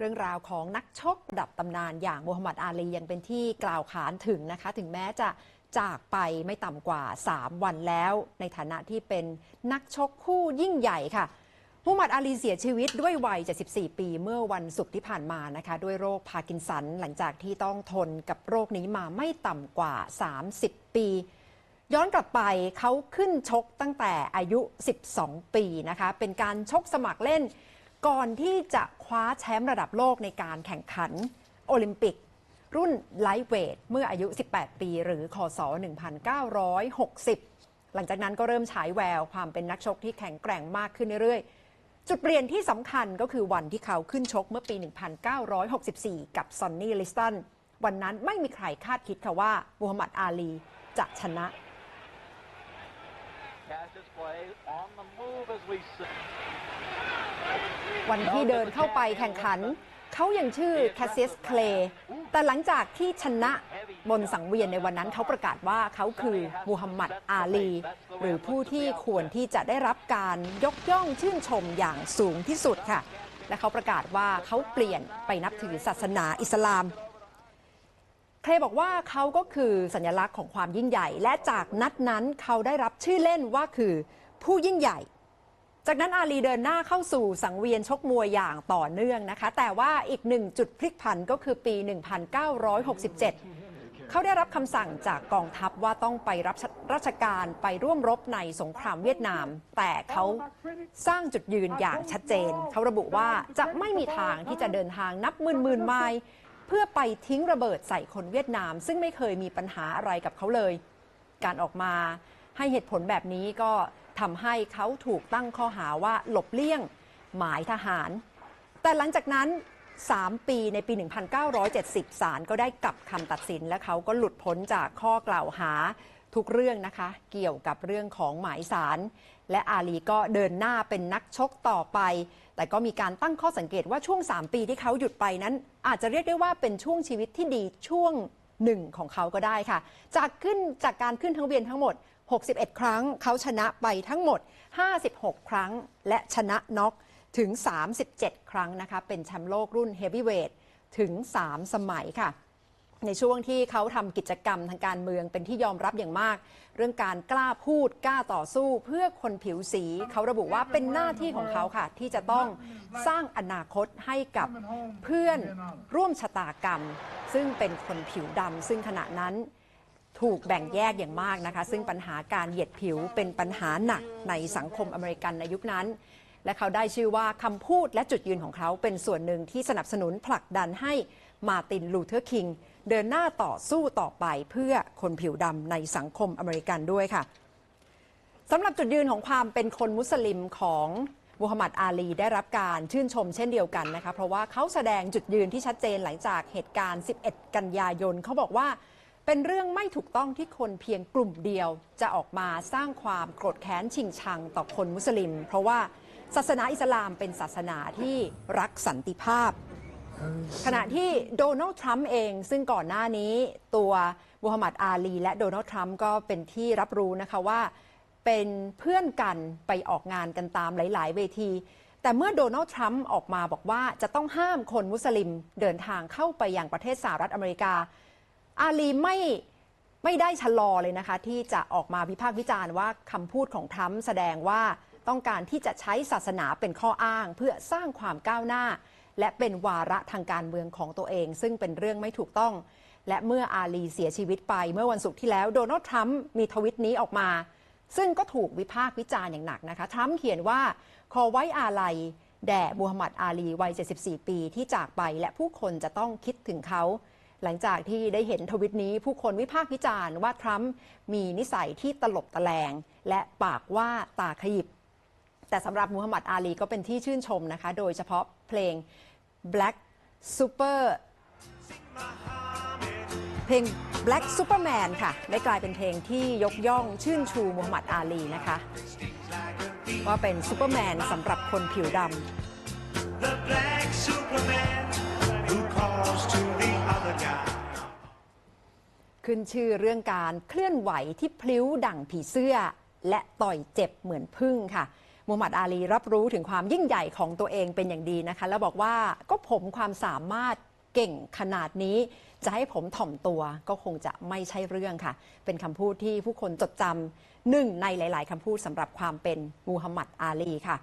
เรื่องราวของนักชกระดับตำนานอย่างมูฮัมหมัดอาลียังเป็นที่กล่าวขานถึงนะคะ ถึงแม้จะจากไปไม่ต่ำกว่า 3 วันแล้ว ในฐานะที่เป็นนักชกคู่ยิ่งใหญ่ค่ะมูฮัมหมัดอาลีเสียชีวิตด้วยวัย 74 ปีเมื่อวันศุกร์ที่ผ่านมานะคะ ด้วยโรคพาร์กินสันหลังจากที่ต้องทนกับโรคนี้มาไม่ต่ำกว่า 30 ปี ย้อนกลับไปเขาขึ้นชกตั้งแต่อายุ 12 ปีนะคะ เป็นการชกสมัครเล่น ก่อนที่จะคว้าแชมป์ระดับโลกในการแข่งขันโอลิมปิก รุ่นไลท์เวทเมื่ออายุ 18 ปี หรือคศ1960 หลังจากนั้นก็เริ่มฉายแววความเป็นนักชกที่แข็งแกร่งมากขึ้นเรื่อยๆ จุดเปลี่ยนที่สำคัญก็คือวันที่เขาขึ้นชกเมื่อปี 1964 กับซอนนี่ลิสตันวันนั้นไม่มีใครคาดคิดค่ะว่ามูฮัมหมัดอาลีจะชนะ วันที่เดินเข้าไปแข่งขัน เขายังชื่อแคสเซียสเคลแต่หลังจากที่ชนะบนสังเวียนในวันนั้นเขาประกาศว่าเขาคือมูฮัมหมัดอาลี หรือผู้ที่ควรที่จะได้รับการยกย่องชื่นชมอย่างสูงที่สุดค่ะ และเขาประกาศว่าเขาเปลี่ยนไปนับถือศาสนาอิสลาม เคลบอกว่าเขาก็คือสัญลักษณ์ของความยิ่งใหญ่ และจากนัดนั้นเขาได้รับชื่อเล่นว่าคือผู้ยิ่งใหญ่ จากนั้นอาลีเดินหน้าเข้าสู่สังเวียนชกมวยอย่างต่อเนื่องนะคะ แต่ว่าอีกหนึ่งจุดพลิกผันก็คือปี 1967 เขาได้รับคำสั่งจากกองทัพว่าต้องไปรับราชการไปร่วมรบในสงครามเวียดนาม แต่เขาสร้างจุดยืนอย่างชัดเจน เขาระบุว่าจะไม่มีทางที่จะเดินทางนับหมื่นหมื่นไมล์ เพื่อไปทิ้งระเบิดใส่คนเวียดนาม ซึ่งไม่เคยมีปัญหาอะไรกับเขาเลย การออกมาให้เหตุผลแบบนี้ก็ทำให้เขาถูกตั้งข้อหาว่าหลบเลี่ยง หมายทหาร แต่หลังจากนั้น 3 ปีในปี 1970 ศาลก็ได้กลับคำตัดสินและเขาก็หลุดพ้นจากข้อกล่าวหา ทุกเรื่องนะคะ เกี่ยวกับเรื่องของหมายสาร และอาลีก็เดินหน้าเป็นนักชกต่อไป แต่ก็มีการตั้งข้อสังเกตว่าช่วง 3 ปีที่เขาหยุดไปนั้น อาจจะเรียกได้ว่าเป็นช่วงชีวิตที่ดีช่วงหนึ่งของเขาก็ได้ค่ะ จากขึ้นจากการขึ้นทั้งเวียนทั้งหมด 61 ครั้ง เขาชนะไปทั้งหมด 56 ครั้ง และชนะน็อกถึง 37 ครั้งนะคะ เป็นแชมป์โลกรุ่นเฮฟวีเวทถึง 3 สมัยค่ะ ในช่วงที่เขาทำกิจกรรมทางการเมืองเป็นที่ยอมรับอย่างมาก เรื่องการกล้าพูดกล้าต่อสู้เพื่อคนผิวสี เขาระบุว่าเป็นหน้าที่ของเขาค่ะ ที่จะต้องสร้างอนาคตให้กับเพื่อนร่วมชะตากรรม ซึ่งเป็นคนผิวดำซึ่งขณะนั้นถูกแบ่งแยกอย่างมากนะคะ ซึ่งปัญหาการเหยียดผิวเป็นปัญหาหนักในสังคมอเมริกันในยุคนั้น และเขาได้ชื่อว่าคำพูดและจุดยืนของเขาเป็นส่วนหนึ่งที่สนับสนุนผลักดันให้มาตินลูเทอร์คิง เดินหน้าต่อสู้ต่อไปเพื่อคนผิวดำในสังคมอเมริกันด้วยค่ะสำหรับจุดยืนของความเป็นคนมุสลิมของมูฮัมหมัดอาลีได้รับการชื่นชมเช่นเดียวกันนะคะเพราะว่าเขาแสดงจุดยืนที่ชัดเจนหลังจากเหตุการณ์ 11 กันยายนเขาบอกว่าเป็นเรื่องไม่ถูกต้องที่คนเพียงกลุ่มเดียว จะออกมาสร้างความโกรธแค้นชิงชังต่อคนมุสลิม เพราะว่าศาสนาอิสลามเป็นศาสนาที่รักสันติภาพ ขณะที่โดนัลด์ทรัมป์เอง ซึ่งก่อนหน้านี้ตัวมูฮัมหมัดอาลี และโดนัลด์ทรัมป์ก็เป็นที่รับรู้นะคะว่า เป็นเพื่อนกันไปออกงานกันตามหลาย ๆ เวที แต่เมื่อโดนัลด์ทรัมป์ออกมาบอกว่าจะต้องห้ามคนมุสลิมเดินทางเข้าไปยังประเทศสหรัฐอเมริกา อาลีไม่ไม่ได้ชะลอเลยนะคะ ที่จะออกมาวิพากษ์วิจารณ์ว่าคำพูดของทรัมป์แสดงว่าต้องการที่จะใช้ศาสนาเป็นข้ออ้าง เพื่อสร้างความก้าวหน้า และเป็นวาระทางการเมืองของตัวเอง ซึ่งเป็นเรื่องไม่ถูกต้อง และเมื่ออาลีเสียชีวิตไปเมื่อวันศุกร์ที่แล้วโดนัลด์ทรัมป์มีทวิตนี้ออกมา ซึ่งก็ถูกวิพากษ์วิจารณ์อย่างหนักนะคะทรัมป์เขียนว่าขอไว้อาลัยแด่มูฮัมหมัดอาลีวัย 74 ปีที่จากไปและผู้คนจะต้องคิดถึงเขา หลังจากที่ได้เห็นทวิตนี้ ผู้คนวิพากษ์วิจารณ์ว่าทรัมป์มีนิสัยที่ตลบตะแลง และปากว่าตาขยิบ แต่สำหรับมูฮัมหมัดอาลีก็เป็นที่ชื่นชมนะคะ โดยเฉพาะเพลง Black Super เพลง Black Superman ค่ะ ได้กลายเป็นเพลงที่ยกย่องชื่นชูมูฮัมหมัดอาลีนะคะ ว่าเป็นซูเปอร์แมนสำหรับคนผิวด the black Superman who calls to the other guy. ำขึ้นชื่อเรื่องการเคลื่อนไหวที่พลิ้วดั่งผีเสื้อ และต่อยเจ็บเหมือนพึ่งค่ะ มูฮัมหมัดอาลีรับรู้ถึงความยิ่งใหญ่ของตัวเองเป็นอย่างดีนะคะ แล้วบอกว่าก็ผมความสามารถเก่งขนาดนี้ จะให้ผมถ่อมตัวก็คงจะไม่ใช่เรื่องค่ะ เป็นคำพูดที่ผู้คนจดจำหนึ่งในหลาย ๆคำพูดสำหรับความเป็นมูฮัมหมัดอาลีค่ะ